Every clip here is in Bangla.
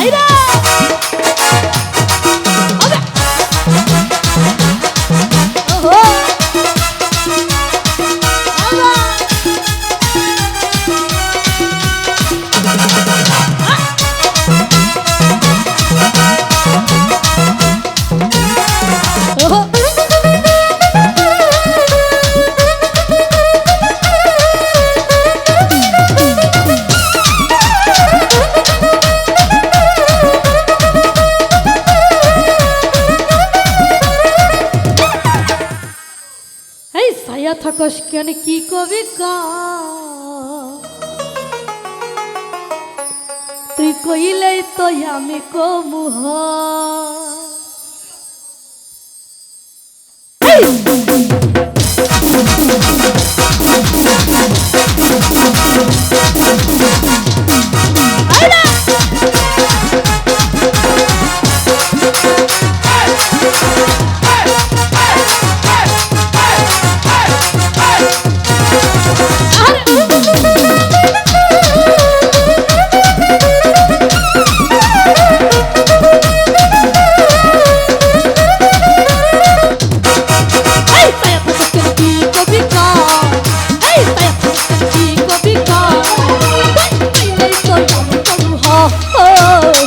Bye bye. সায়া থাকস কেন কি কবি তুই কইলেই তো আমি কমুহ Thank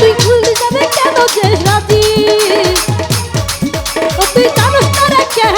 তুই ভুলে যাবে কেন যে তুই জানোস তারা কেন?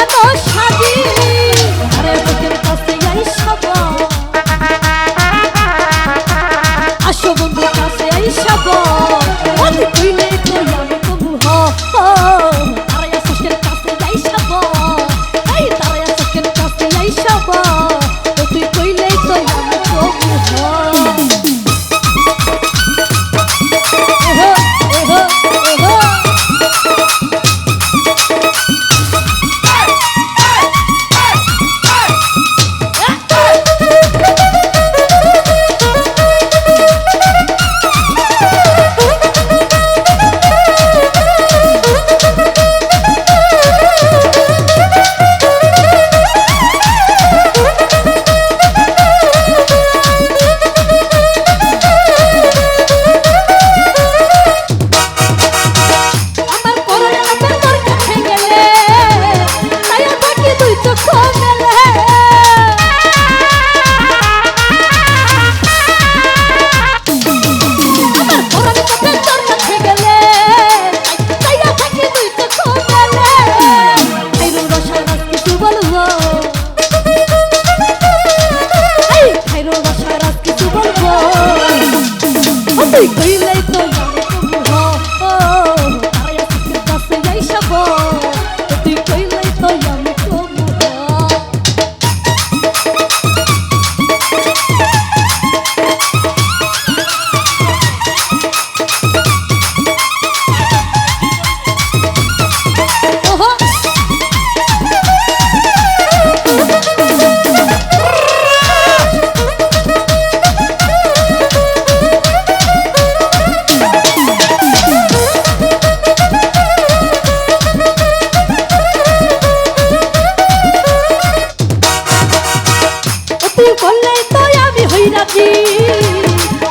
তুই বললে তো আমি হই রাজি।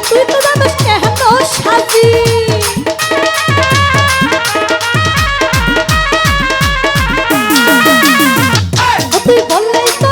তুই তো জানোস কেন সাজি। তুই বললে তো